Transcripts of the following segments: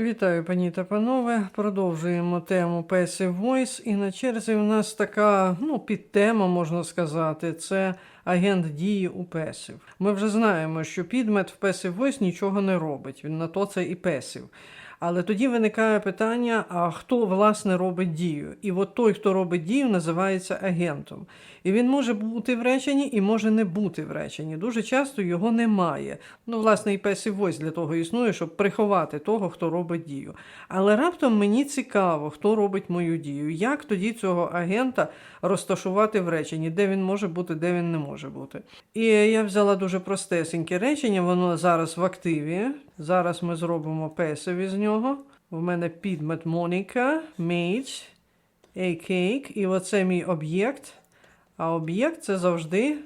Вітаю, пані та панове. Продовжуємо тему Passive Voice. І на черзі у нас така ну, підтема, можна сказати, це агент дії у Passive. Ми вже знаємо, що підмет в Passive Voice нічого не робить. Він на то це і Passive. Але тоді виникає питання: а хто власне робить дію? І от той, хто робить дію, називається агентом. І він може бути в реченні і може не бути в реченні. Дуже часто його немає. Ну, власне, і passive voice для того існує, щоб приховати того, хто робить дію. Але раптом мені цікаво, хто робить мою дію. Як тоді цього агента розташувати в реченні, де він може бути, де він не може бути. І я взяла дуже простесеньке речення, воно зараз в активі. Зараз ми зробимо passive із нього. У мене підмет Моніка, made, a cake, і оце мій об'єкт. А об'єкт це завжди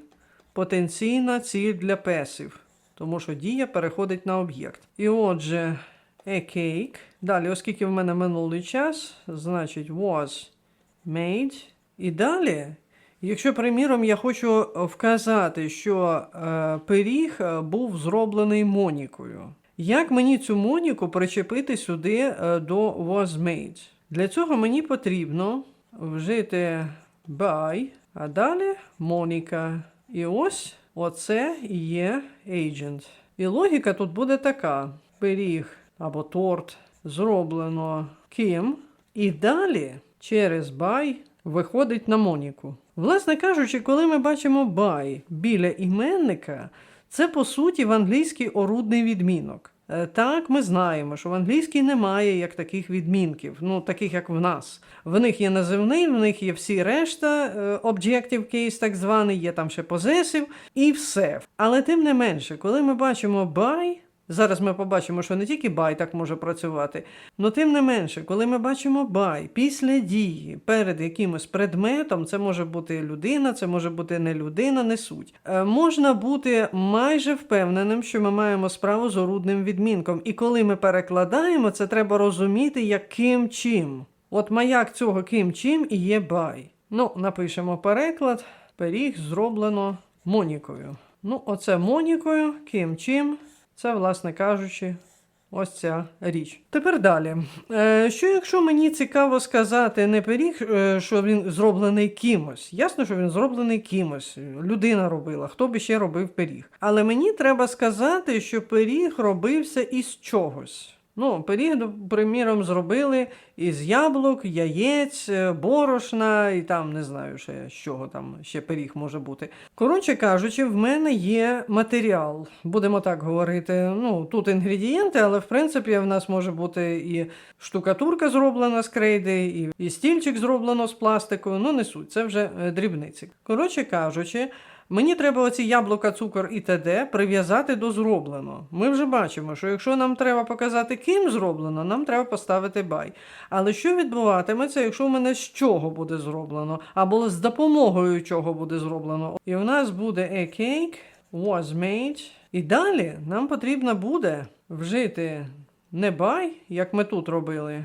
потенційна ціль для песів, тому що дія переходить на об'єкт. І отже, a. Далі, оскільки в мене минулий час, значить was made. І далі, якщо, приміром, я хочу вказати, що е, пиріг е, був зроблений Монікою. Як мені цю Моніку причепити сюди е, до was made? Для цього мені потрібно вжити by, а далі Моніка. І ось оце є agent. І логіка тут буде така: пиріг або торт зроблено ким, і далі через by виходить на Моніку. Власне кажучи, коли ми бачимо by біля іменника, це по суті в англійській орудний відмінок. Е, Так, ми знаємо, що в англійській немає як таких відмінків, ну таких як в нас. В них є називний, в них є всі решта, об'єктів. objective case, так званий, є там ще позесів, і все. Але тим не менше, коли ми бачимо by, Зараз ми побачимо, що не тільки by так може працювати, але тим не менше, коли ми бачимо by після дії перед якимось предметом, це може бути людина, це може бути не людина, не суть. Е, можна бути майже впевненим, що ми маємо справу з орудним відмінком. І коли ми перекладаємо, це треба розуміти, яким чим. От маяк цього ким чим і є by. Ну, напишемо переклад. Пиріг зроблено Монікою. Ну, оце Монікою, ким чим. Це, власне кажучи, ось ця річ. Тепер далі. Е, що якщо мені цікаво сказати не пиріг, е, що він зроблений кимось? Ясно, що він зроблений кимось. Людина робила, хто би ще робив пиріг. Але мені треба сказати, що пиріг робився із чогось. Ну, пиріг, приміром, зробили із яблук, яєць, е, борошна і там не знаю ще з чого там ще пиріг може бути. Коротше кажучи, в мене є матеріал. Будемо так говорити. Ну, тут інгредієнти, але в принципі в нас може бути і штукатурка зроблена з крейди, і, і стільчик зроблено з пластику. Ну, не суть, це вже е, дрібниці. Коротше кажучи. Мені треба оці яблука, цукор і т.д. прив'язати до зроблено. Ми вже бачимо, що якщо нам треба показати, ким зроблено, нам треба поставити бай. Але що відбуватиметься, якщо в мене з чого буде зроблено, або з допомогою чого буде зроблено? І в нас буде a cake was made. І далі нам потрібно буде вжити не by, як ми тут робили,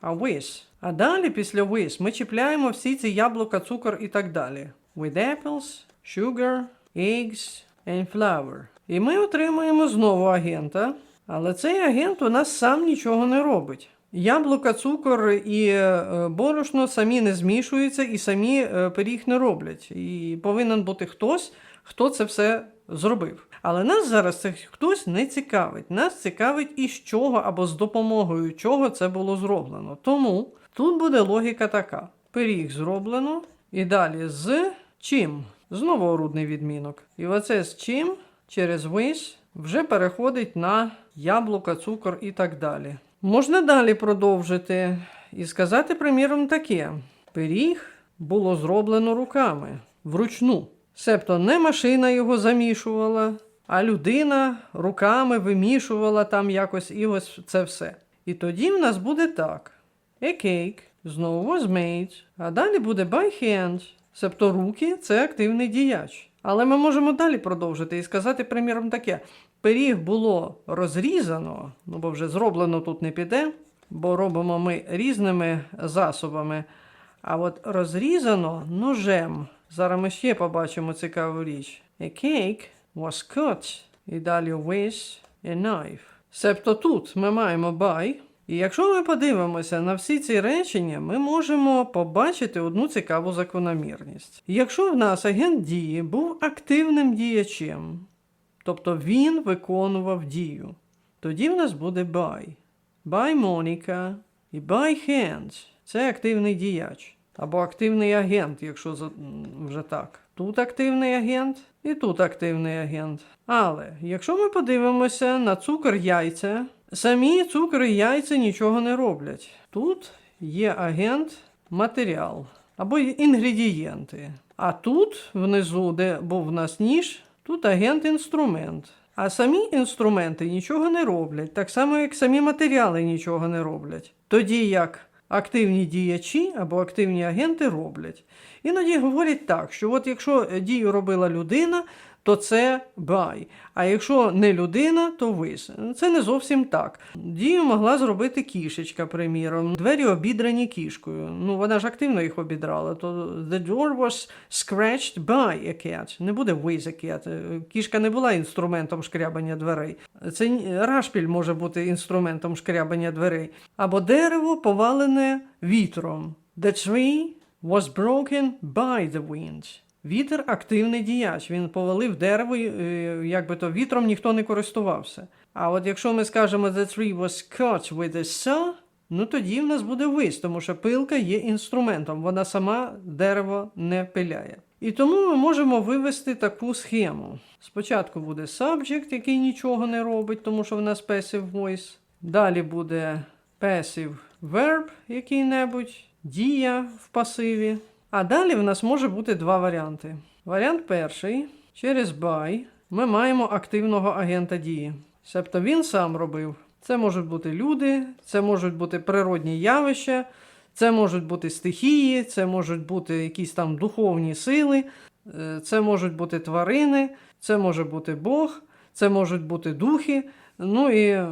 а with. А далі, після with, ми чіпляємо всі ці яблука, цукор і так далі. With apples sugar, eggs and flour. І ми отримуємо знову агента, але цей агент у нас сам нічого не робить. Яблука, цукор і е, борошно самі не змішуються і самі е, пиріг не роблять. І повинен бути хтось, хто це все зробив. Але нас зараз це хтось не цікавить. Нас цікавить із чого або з допомогою чого це було зроблено. Тому тут буде логіка така: пиріг зроблено, і далі з чим? Знову орудний відмінок. І оце з чим через with вже переходить на яблука, цукор і так далі. Можна далі продовжити і сказати, приміром, таке: пиріг було зроблено руками вручну. Себто не машина його замішувала, а людина руками вимішувала там якось і ось це все. І тоді в нас буде так: A cake знову was made, а далі буде by hand. Себто руки це активний діяч. Але ми можемо далі продовжити і сказати, приміром, таке: пиріг було розрізано, ну бо вже зроблено тут не піде, бо робимо ми різними засобами. А от розрізано ножем. Зараз ми ще побачимо цікаву річ. A cake was cut. І далі with a knife. Себто тут ми маємо by, І якщо ми подивимося на всі ці речення, ми можемо побачити одну цікаву закономірність. Якщо в нас агент дії був активним діячем, тобто він виконував дію, тоді в нас буде by. By Monica і by hands. Це активний діяч. Або активний агент, якщо вже так. Тут активний агент і тут активний агент. Але якщо ми подивимося на цукор яйця, самі цукор і яйця нічого не роблять. Тут є агент матеріал або інгредієнти. А тут, внизу, де був нас ніж, тут агент інструмент. А самі інструменти нічого не роблять, так само, як самі матеріали нічого не роблять. Тоді як активні діячі або активні агенти роблять. Іноді говорять так, що от якщо дію робила людина, то це бай. А якщо не людина, то вис. Це не зовсім так. Дію могла зробити кішечка, приміром. Двері обідрані кішкою. Ну, вона ж активно їх обідрала. То the door was scratched by a cat. Не буде with a cat. Кішка не була інструментом шкрябання дверей. Це рашпіль може бути інструментом шкрябання дверей. Або дерево повалене вітром. The tree was broken by the wind. Вітер активний діяч. Він повалив дерево, е, якби то вітром ніхто не користувався. А от якщо ми скажемо the tree was cut with a saw, ну тоді в нас буде вис, тому що пилка є інструментом, вона сама дерево не пиляє. І тому ми можемо вивести таку схему. Спочатку буде subject, який нічого не робить, тому що в нас passive voice. Далі буде passive verb який-небудь, дія в пасиві. А далі в нас може бути два варіанти. Варіант перший. Через by ми маємо активного агента дії. Себто він сам робив. Це можуть бути люди, це можуть бути природні явища, це можуть бути стихії, це можуть бути якісь там духовні сили, е, це можуть бути тварини, це може бути Бог, це можуть бути духи. Ну і е,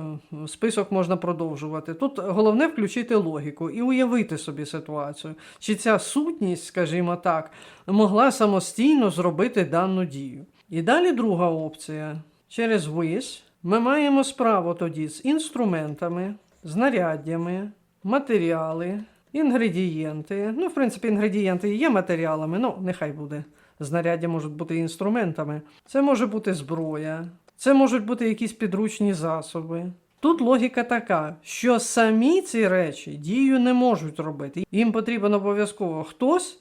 список можна продовжувати. Тут головне включити логіку і уявити собі ситуацію. Чи ця сутність, скажімо так, могла самостійно зробити дану дію. І далі друга опція. Через with ми маємо справу тоді з інструментами, знаряддями, матеріали, інгредієнти. Ну, в принципі, інгредієнти є матеріалами, ну, нехай буде. Знаряддя можуть бути інструментами. Це може бути зброя, це можуть бути якісь підручні засоби. Тут логіка така, що самі ці речі дію не можуть робити. Їм потрібен обов'язково хтось,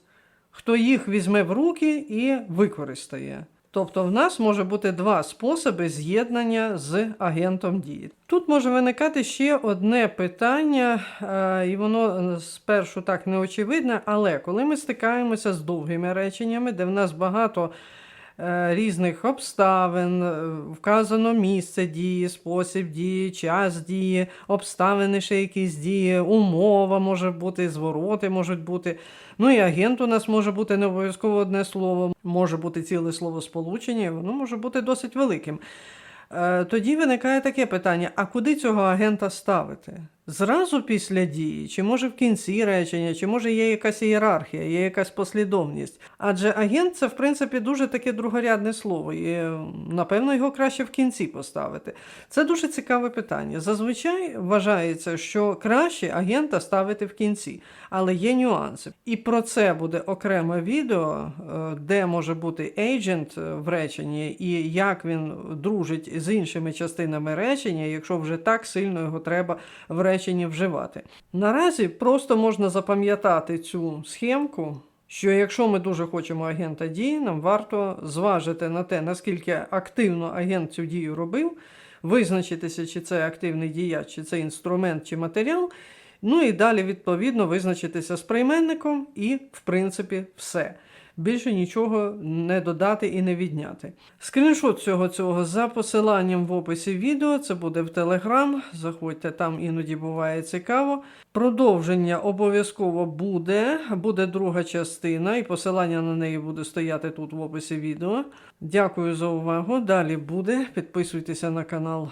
хто їх візьме в руки і використає. Тобто в нас може бути два способи з'єднання з агентом дії. Тут може виникати ще одне питання, е, і воно спершу так не очевидне, але коли ми стикаємося з довгими реченнями, де в нас багато різних обставин, е, вказано місце дії, спосіб дії, час дії, обставини ще якісь дії, умова може бути, звороти можуть бути. Ну і агент у нас може бути не обов'язково одне слово, може бути ціле слово сполучення, воно може бути досить великим. Е, Тоді виникає таке питання: а куди цього агента ставити? Зразу після дії, чи може в кінці речення, чи може є якась ієрархія, є якась послідовність. Адже агент це, в принципі, дуже таке другорядне слово, і е, напевно його краще в кінці поставити. Це дуже цікаве питання. Зазвичай вважається, що краще агента ставити в кінці, але є нюанси. І про це буде окреме відео, е, де може бути agent е, в реченні і як він дружить з іншими частинами речення, якщо вже так сильно його треба в реченні вживати. Наразі просто можна запам'ятати цю схемку. Що якщо ми дуже хочемо агента дії, нам варто зважити на те, наскільки активно агент цю дію робив, визначитися, чи це активний діяч, чи це інструмент, чи матеріал. Ну і далі, відповідно, визначитися з прийменником, і, в принципі, все. Більше нічого не додати і не відняти. Скріншот цього цього за посиланням в описі відео. Це буде в Телеграм. Заходьте, там іноді буває цікаво. Продовження обов'язково буде. Буде друга частина, і посилання на неї буде стояти тут в описі відео. Дякую за увагу. Далі буде. Підписуйтеся на канал.